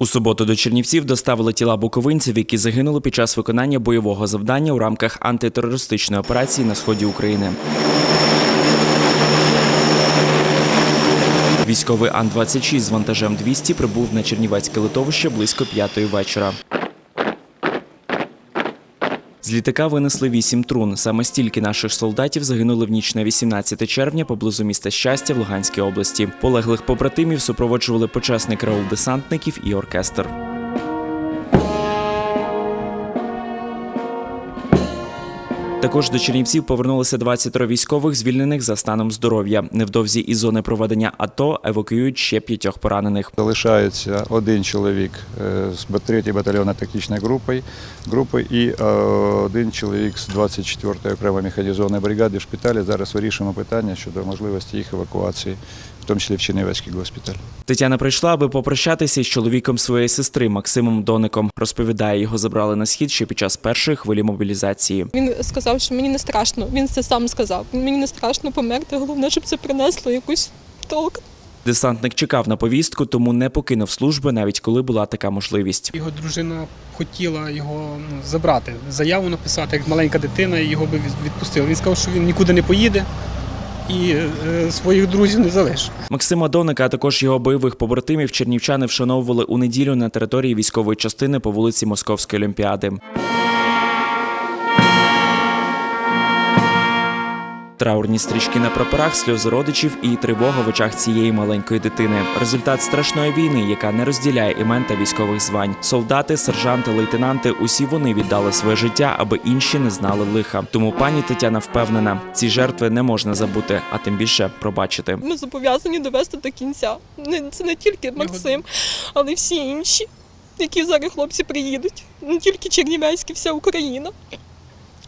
У суботу до Чернівців доставили тіла буковинців, які загинули під час виконання бойового завдання у рамках антитерористичної операції на сході України. Військовий Ан-26 з вантажем 200 прибув на Чернівецьке литовище близько п'ятої вечора. З літака винесли вісім трун. Саме стільки наших солдатів загинули в ніч на 18 червня поблизу міста Щастя в Луганській області. Полеглих побратимів супроводжували почесний караул десантників і оркестр. Також до Чернівців повернулися 23 військових, звільнених за станом здоров'я. Невдовзі із зони проведення АТО евакуюють ще п'ятьох поранених. Залишається один чоловік е, з 3-ї батальйонної тактичної групи, групи і е, один чоловік з 24-ї окремої механізованої бригади в шпиталі. Зараз вирішуємо питання щодо можливості їх евакуації, в тому числі в Чернівецький госпіталь. Тетяна прийшла, аби попрощатися із чоловіком своєї сестри Максимом Доником. Розповідає, його забрали на схід ще під час першої хвилі мобілізації. Він сказав, що мені не страшно. Він це сам сказав. Мені не страшно померти. Головне, щоб це принесло якусь толк. Десантник чекав на повістку, тому не покинув служби, навіть коли була така можливість. Його дружина хотіла його ну, забрати, заяву написати, як маленька дитина, і його би від- відпустили. Він сказав, що він нікуди не поїде і е, своїх друзів не залишить. Максима Доника, а також його бойових побратимів чернівчани вшановували у неділю на території військової частини по вулиці Московської Олімпіади. Траурні стрічки на прапорах, сльози родичів і тривога в очах цієї маленької дитини. Результат страшної війни, яка не розділяє імен та військових звань. Солдати, сержанти, лейтенанти усі вони віддали своє життя, аби інші не знали лиха. Тому пані Тетяна впевнена, ці жертви не можна забути, а тим більше пробачити. Ми зобов'язані довести до кінця. Не- Це не тільки Максим, але й всі інші, які зараз хлопці приїдуть. Не тільки Чернівецькі, вся Україна.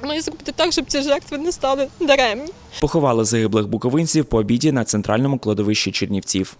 Має зробити так, щоб ці жертви не стали даремні. Поховали загиблих буковинців по обіді на центральному кладовищі Чернівців.